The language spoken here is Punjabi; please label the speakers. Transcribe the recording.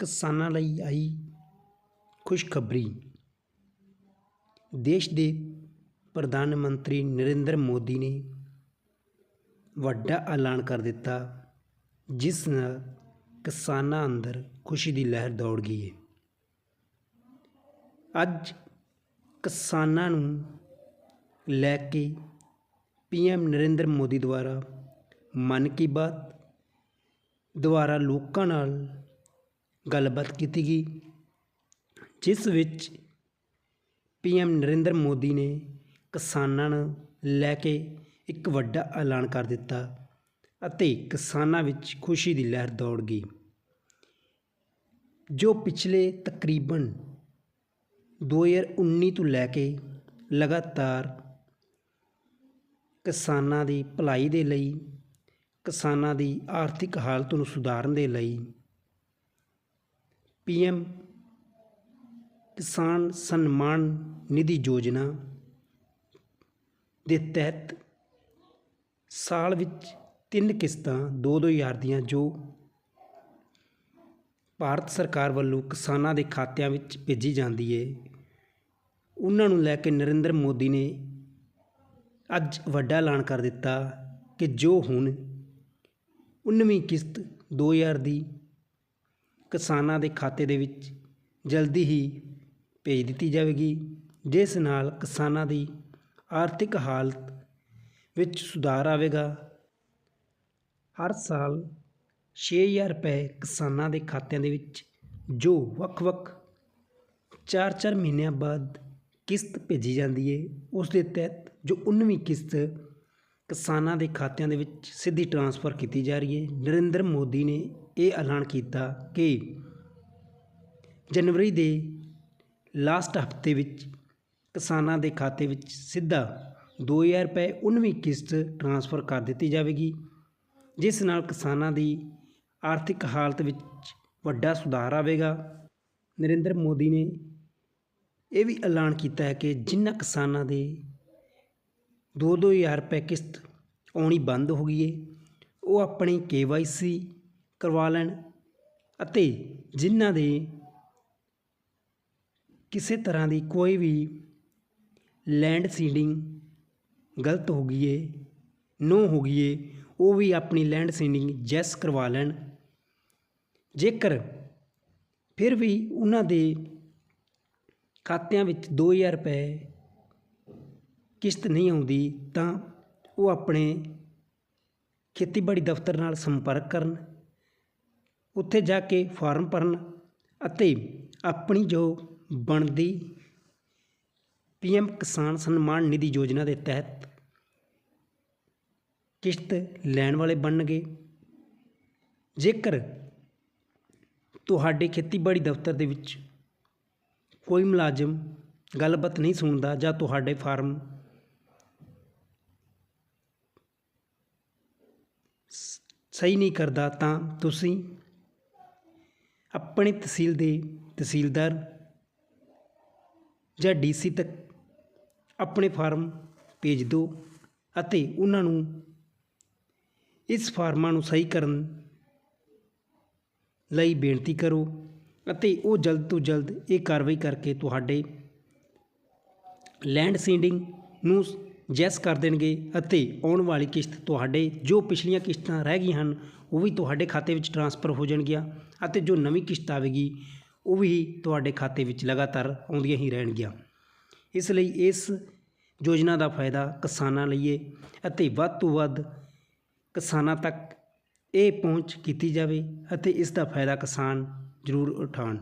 Speaker 1: ਕਿਸਾਨਾਂ ਲਈ ਆਈ ਖੁਸ਼ਖਬਰੀ। ਦੇਸ਼ ਦੇ ਪ੍ਰਧਾਨ ਮੰਤਰੀ ਨਰਿੰਦਰ ਮੋਦੀ ਨੇ ਵੱਡਾ ਐਲਾਨ ਕਰ ਦਿੱਤਾ, ਜਿਸ ਨਾਲ ਕਿਸਾਨਾਂ ਅੰਦਰ ਖੁਸ਼ੀ ਦੀ ਲਹਿਰ ਦੌੜ ਗਈ ਹੈ ਅੱਜ ਕਿਸਾਨਾਂ ਨੂੰ ਲੈ ਕੇ ਪੀਐਮ ਨਰਿੰਦਰ ਮੋਦੀ ਦੁਆਰਾ ਮਨ ਕੀ ਬਾਤ ਦੁਆਰਾ ਲੋਕਾਂ ਨਾਲ ਗੱਲਬਾਤ ਕੀਤੀ ਗਈ, ਜਿਸ ਵਿੱਚ ਪੀਐਮ ਨਰਿੰਦਰ ਮੋਦੀ ਨੇ ਕਿਸਾਨਾਂ ਨੂੰ ਲੈ ਕੇ ਇੱਕ ਵੱਡਾ ਐਲਾਨ ਕਰ ਦਿੱਤਾ ਅਤੇ ਕਿਸਾਨਾਂ ਵਿੱਚ ਖੁਸ਼ੀ ਦੀ ਲਹਿਰ ਦੌੜ ਗਈ, ਜੋ ਪਿਛਲੇ ਤਕਰੀਬਨ 2019 ਤੋਂ ਲੈ ਕੇ ਲਗਾਤਾਰ ਕਿਸਾਨਾਂ ਦੀ ਭਲਾਈ ਦੇ ਲਈ, ਕਿਸਾਨਾਂ ਦੀ ਆਰਥਿਕ ਹਾਲਤ ਨੂੰ ਸੁਧਾਰਨ ਦੇ ਲਈ ਪੀਐਮ ਕਿਸਾਨ ਸਨਮਾਨ ਨਿਧੀ ਯੋਜਨਾ ਦੇ ਤਹਿਤ ਸਾਲ ਵਿੱਚ ਤਿੰਨ ਕਿਸ਼ਤਾਂ 2-2000 ਦੀਆਂ ਜੋ ਭਾਰਤ ਸਰਕਾਰ ਵੱਲੋਂ ਕਿਸਾਨਾਂ ਦੇ ਖਾਤਿਆਂ ਵਿੱਚ ਭੇਜੀ ਜਾਂਦੀ ਹੈ ਉਹਨਾਂ ਨੂੰ ਲੈ ਕੇ ਨਰਿੰਦਰ ਮੋਦੀ ਨੇ ਅੱਜ ਵੱਡਾ ਐਲਾਨ ਕਰ ਦਿੱਤਾ ਕਿ ਜੋ ਹੁਣ 19ਵੀਂ ਕਿਸ਼ਤ 2000 ਦੀ ਕਿਸਾਨਾਂ ਦੇ ਖਾਤੇ ਦੇ ਵਿੱਚ ਜਲਦੀ ਹੀ ਭੇਜ ਦਿੱਤੀ ਜਾਵੇਗੀ, ਜਿਸ ਨਾਲ ਕਿਸਾਨਾਂ ਦੀ ਆਰਥਿਕ ਹਾਲਤ ਵਿੱਚ ਸੁਧਾਰ ਆਵੇਗਾ। ਹਰ ਸਾਲ 6000 ਰੁਪਏ ਕਿਸਾਨਾਂ ਦੇ ਖਾਤਿਆਂ ਦੇ ਵਿੱਚ, ਜੋ ਵੱਖ-ਵੱਖ 4-4 ਮਹੀਨਿਆਂ ਬਾਅਦ ਕਿਸ਼ਤ ਭੇਜੀ ਜਾਂਦੀ ਹੈ ਉਸ ਦੇ ਤਹਿਤ ਜੋ 19ਵੀਂ ਕਿਸ਼ਤ ਕਿਸਾਨਾਂ ਦੇ ਖਾਤਿਆਂ ਦੇ ਵਿੱਚ ਸਿੱਧੀ ਟਰਾਂਸਫਰ ਕੀਤੀ ਜਾ ਰਹੀ ਹੈ। ਨਰਿੰਦਰ ਮੋਦੀ ਨੇ ਇਹ ਐਲਾਨ ਕੀਤਾ ਕਿ ਜਨਵਰੀ ਦੇ ਲਾਸਟ ਹਫ਼ਤੇ ਵਿੱਚ ਕਿਸਾਨਾਂ ਦੇ ਖਾਤੇ ਵਿੱਚ ਸਿੱਧਾ 2000 ਰੁਪਏ 19ਵੀਂ ਕਿਸ਼ਤ ਟਰਾਂਸਫਰ ਕਰ ਦਿੱਤੀ ਜਾਵੇਗੀ, ਜਿਸ ਨਾਲ ਕਿਸਾਨਾਂ ਦੀ ਆਰਥਿਕ ਹਾਲਤ ਵਿੱਚ ਵੱਡਾ ਸੁਧਾਰ ਆਵੇਗਾ। ਨਰਿੰਦਰ ਮੋਦੀ ਨੇ ਇਹ ਵੀ ਐਲਾਨ ਕੀਤਾ ਹੈ ਕਿ ਜਿਨ੍ਹਾਂ ਕਿਸਾਨਾਂ ਦੇ 2-2000 ਰੁਪਏ ਕਿਸ਼ਤ ਆਉਣੀ ਬੰਦ ਹੋ ਗਈ ਹੈ ਉਹ ਆਪਣੀ ਕੇਵਾਈਸੀ ਕਰਵਾ ਲੈਣ ਅਤੇ ਜਿਨ੍ਹਾਂ ਦੇ ਕਿਸੇ ਤਰ੍ਹਾਂ ਦੀ ਕੋਈ ਵੀ ਲੈਂਡ ਸੀਡਿੰਗ ਗਲਤ ਹੋ ਗਈ ਹੈ ਨੋ ਹੋ ਗਈ ਹੈ ਉਹ ਵੀ ਆਪਣੀ ਲੈਂਡ ਸੀਡਿੰਗ ਜੈਸ ਕਰਵਾ ਲੈਣ। ਜੇਕਰ ਫਿਰ ਵੀ ਉਹਨਾਂ ਦੇ ਖਾਤਿਆਂ ਵਿੱਚ 2000 ਰੁਪਏ ਕਿਸ਼ਤ ਨਹੀਂ ਆਉਂਦੀ ਤਾਂ ਉਹ ਆਪਣੇ ਖੇਤੀਬਾੜੀ ਦਫ਼ਤਰ ਨਾਲ ਸੰਪਰਕ ਕਰਨ, ਉੱਥੇ ਜਾ ਕੇ ਫਾਰਮ ਭਰਨ ਅਤੇ ਆਪਣੀ ਜੋ ਬਣਦੀ ਪੀ ਪੀਐਮ ਕਿਸਾਨ ਸਨਮਾਨ ਨਿਧੀ ਯੋਜਨਾ ਦੇ ਤਹਿਤ ਕਿਸ਼ਤ ਲੈਣ ਵਾਲੇ ਬਣਨਗੇ। ਜੇਕਰ ਤੁਹਾਡੇ ਖੇਤੀਬਾੜੀ ਦਫ਼ਤਰ ਦੇ ਵਿੱਚ ਕੋਈ ਮੁਲਾਜ਼ਮ ਗੱਲਬਾਤ ਨਹੀਂ ਸੁਣਦਾ ਜਾਂ ਤੁਹਾਡੇ ਫਾਰਮ ਸਹੀ ਨਹੀਂ ਕਰਦਾ ਤਾਂ ਤੁਸੀਂ ਆਪਣੀ ਤਹਿਸੀਲ ਦੇ ਤਹਿਸੀਲਦਾਰ ਜਾਂ ਡੀਸੀ ਤੱਕ ਆਪਣੇ ਫਾਰਮ ਭੇਜ ਦਿਓ ਅਤੇ ਉਹਨਾਂ ਨੂੰ ਇਸ ਫਾਰਮਾਂ ਨੂੰ ਸਹੀ ਕਰਨ ਲਈ ਬੇਨਤੀ ਕਰੋ ਅਤੇ ਉਹ ਜਲਦ ਤੋਂ ਜਲਦ ਇਹ ਕਾਰਵਾਈ ਕਰਕੇ ਤੁਹਾਡੇ ਲੈਂਡ ਸੀਡਿੰਗ ਨੂੰ ਜੈਸ ਕਰ ਦੇਣਗੇ ਅਤੇ ਆਉਣ ਵਾਲੀ ਕਿਸ਼ਤ ਤੁਹਾਡੇ, ਜੋ ਪਿਛਲੀਆਂ ਕਿਸ਼ਤਾਂ ਰਹਿ ਗਈਆਂ ਹਨ, ਉਹ ਵੀ ਤੁਹਾਡੇ ਖਾਤੇ ਵਿੱਚ ਟਰਾਂਸਫਰ ਹੋ ਜਾਣਗੀਆਂ ਅਤੇ ਜੋ ਨਵੀਂ ਕਿਸ਼ਤ ਆਵੇਗੀ, ਉਹ ਵੀ ਤੁਹਾਡੇ ਖਾਤੇ ਵਿੱਚ ਲਗਾਤਾਰ ਆਉਂਦੀਆਂ ਹੀ ਰਹਿਣਗੀਆਂ। ਇਸ ਲਈ ਇਸ ਯੋਜਨਾ ਦਾ ਫਾਇਦਾ ਕਿਸਾਨਾਂ ਲਈਏ ਅਤੇ ਵੱਧ ਤੋਂ ਵੱਧ ਕਿਸਾਨਾਂ ਤੱਕ ਇਹ ਪਹੁੰਚ ਕੀਤੀ ਜਾਵੇ ਅਤੇ ਇਸ ਦਾ ਫਾਇਦਾ ਕਿਸਾਨ ਜ਼ਰੂਰ ਉਠਾਉਣ।